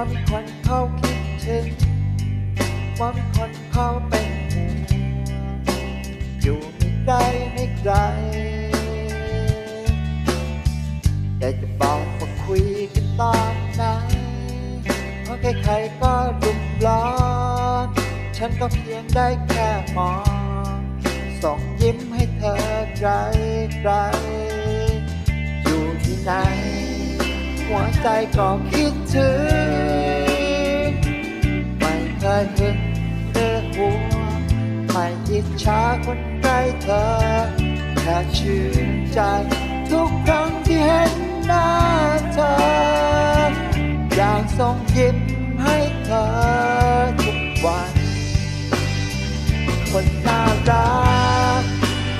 วันคนเขาคิดถึงว่ามีคนเขาเป็นห่วงอยู่ไม่ไกลไม่ไกลอยากจะบอกว่าคุยกันตอนไหนเพราะใครๆก็รุมร้อนฉันก็เพียงได้แค่มองส่งยิ้มให้เธอไกลไกล หัวใจก็คิดถึงไม่เคยหึงหรือหัวไม่อิจฉาคนใกล้เธอแค่ชื่นใจ ทุกครั้งที่เห็นหน้าเธอ อยากส่งยิ้มให้เธอทุกวัน คนน่ารัก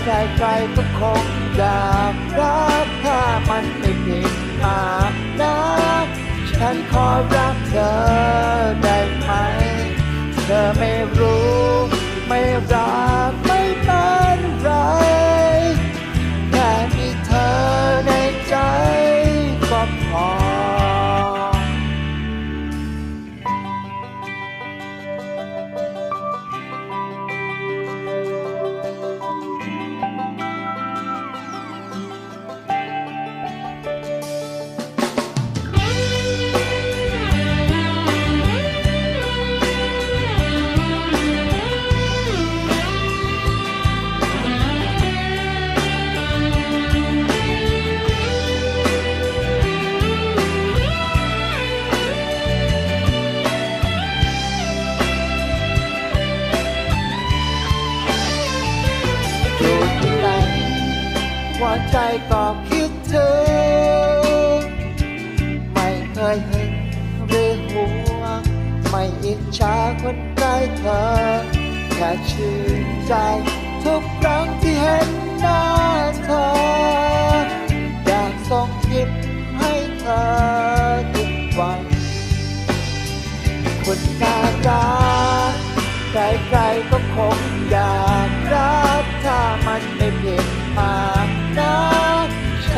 ใครๆก็คงอยากรักถ้ามันไม่ผิดมา ฉันขอรักเธอได้ ใจก็คิดถึงไม่เคยหึงหรือห่วงไม่อิจฉาคนใกล้เธอแค่ชื่นใจทุกครั้งที่เห็นหน้า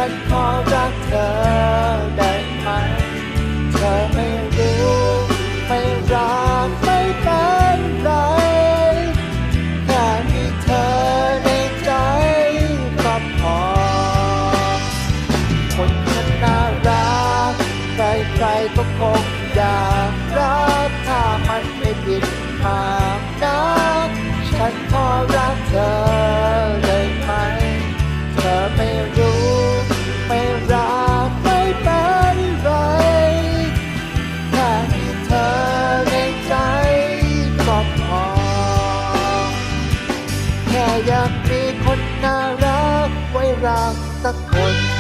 นขอรักเธอได้ไหม เธอไม่รู้ ไม่รักไม่เป็นไรแค่มีเธอในใจก็พอ คนฉันน่ารัก ใครๆก็คงอยากรักถ้ามันไม่ผิดมา พอ แค่อยากมีคนน่ารักไว้รักสักคน